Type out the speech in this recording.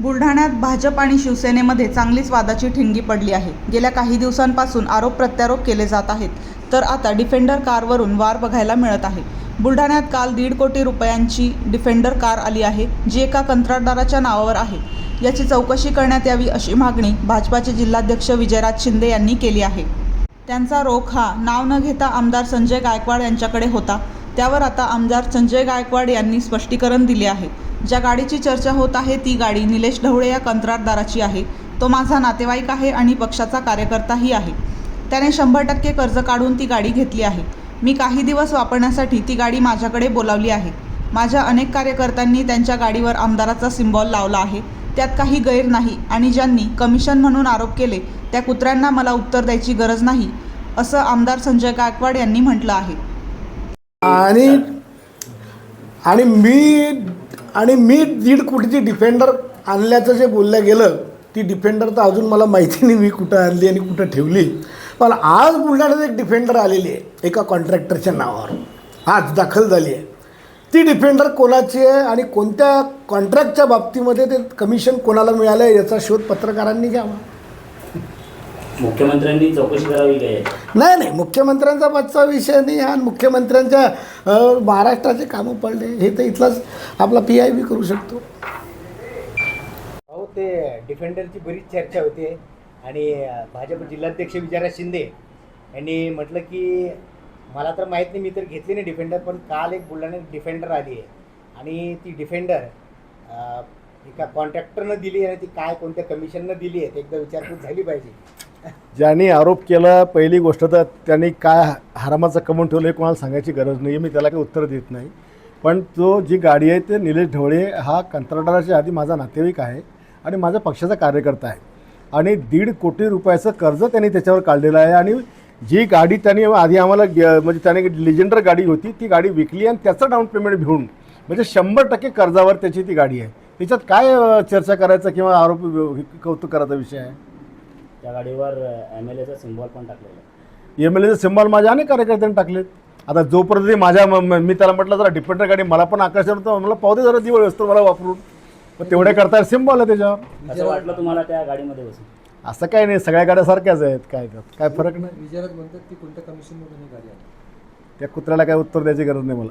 बुलढाण्यात भाजप आणि शिवसेनेमध्ये चांगलीच वादाची ठिणगी पडली आहे. गेल्या काही दिवसांपासून आरोप प्रत्यारोप केले जात आहेत. तर आता डिफेंडर कारवरून वार बघायला मिळत आहे. बुलढाण्यात काल दीड कोटी रुपयांची डिफेंडर कार आली आहे जी एका कंत्राटदाराच्या नावावर आहे. याची चौकशी करण्यात यावी अशी मागणी भाजपाचे जिल्हाध्यक्ष विजयराज शिंदे यांनी केली आहे. त्यांचा रोख हा नाव न घेता आमदार संजय गायकवाड यांच्याकडे होता. त्यावर आता आमदार संजय गायकवाड यांनी स्पष्टीकरण दिले आहे. ज्या गाडीची चर्चा होत आहे ती गाडी निलेश ढवळे या कंत्राटदाराची आहे. तो माझा नातेवाईक आहे आणि पक्षाचा कार्यकर्ताही आहे. त्याने शंभर टक्के कर्ज काढून ती गाडी घेतली आहे. मी काही दिवस वापरण्यासाठी ती गाडी माझ्याकडे बोलावली आहे. माझ्या अनेक कार्यकर्त्यांनी त्यांच्या गाडीवर आमदाराचा सिम्बॉल लावला आहे. त्यात काही गैर नाही आणि ज्यांनी कमिशन म्हणून आरोप केले त्या कुत्र्यांना मला उत्तर द्यायची गरज नाही असं आमदार संजय गायकवाड यांनी म्हटलं आहे. आणि आणि मी आणि मी दीड कोटीची डिफेंडर आणल्याचं जे बोललं गेलं ती डिफेंडर तर अजून मला माहिती नाही मी कुठं आणली आणि कुठं ठेवली. पण आज बुलढाण्यात एक डिफेंडर आलेली आहे एका कॉन्ट्रॅक्टरच्या नावावर. आज दाखल झाली आहे. ती डिफेंडर कोणाची आहे आणि कोणत्या कॉन्ट्रॅक्टच्या बाबतीमध्ये ते कमिशन कोणाला मिळालं आहे याचा शोध पत्रकारांनी घ्यावा. मुख्यमंत्र्यांनी चौकशी करावी काय? नाही नाही मुख्यमंत्र्यांचा पाचचा विषय नाही हा. मुख्यमंत्र्यांच्या महाराष्ट्राचे कामं पडले. हे तर इथलाच आपला पी आय बी करू शकतो. अहो ते डिफेंडरची बरीच चर्चा होते. आणि भाजप जिल्हाध्यक्ष विजयराज शिंदे यांनी म्हटलं की मला तर माहीत नाही मी तर घेतली नाही डिफेंडर पण काल एक बुलढाण्यात डिफेंडर आली आहे. आणि ती डिफेंडर एका कॉन्ट्रॅक्टरनं दिली आणि ती काय कोणत्या कमिशननं दिली आहे ते एकदा विचारपूस झाली पाहिजे. ज्यांनी आरोप केला पहिली गोष्ट तर त्यांनी काय हरामाचं कमवून ठेवलं हे कोणाला सांगायची गरज नाही मी त्याला काही उत्तर देत नाही. पण तो जी गाडी आहे ते निलेश ढवळे हा कंत्राटदाराच्या आधी माझा नातेवाईक आहे आणि माझा पक्षाचा कार्यकर्ता आहे. आणि दीड कोटी रुपयाचं कर्ज त्यांनी त्याच्यावर काढलेलं आहे आणि जी गाडी त्यांनी आधी आम्हाला ग- म्हणजे त्याने लिजेंडर गाडी होती ती गाडी विकली आणि त्याचं डाऊन पेमेंट घेऊन म्हणजे शंभर टक्के कर्जावर त्याची ती गाडी आहे. त्याच्यात काय चर्चा करायचं किंवा आरोप कौतुक करायचा विषय आहे? त्या गाडीवर एम एल एचा सिम्बॉल पण टाकलेला आहे. एम एल एचे सिम्बॉल माझ्या अनेक कार्यकर्त्यांनी टाकलेत. आता जोपर्यंत ते माझ्या म- म- मी त्याला म्हटलं जरा डिपेंडर गाडी मला पण आकर्षण होतं मला पावते जरा दिवळ असतो मला वापरून. मग तेवढ्या करता सिम्बॉल आहे त्याच्यावर. असं वाटलं तुम्हाला त्या गाडीमध्ये बसून? असं काय नाही सगळ्या गाड्या सारख्याच आहेत काय काय फरक नाही. विजयराज म्हणतात की कोणत्या कमिशनमधून ही गाडी आली? त्या कुत्र्याला काय उत्तर द्यायची गरज नाही मला.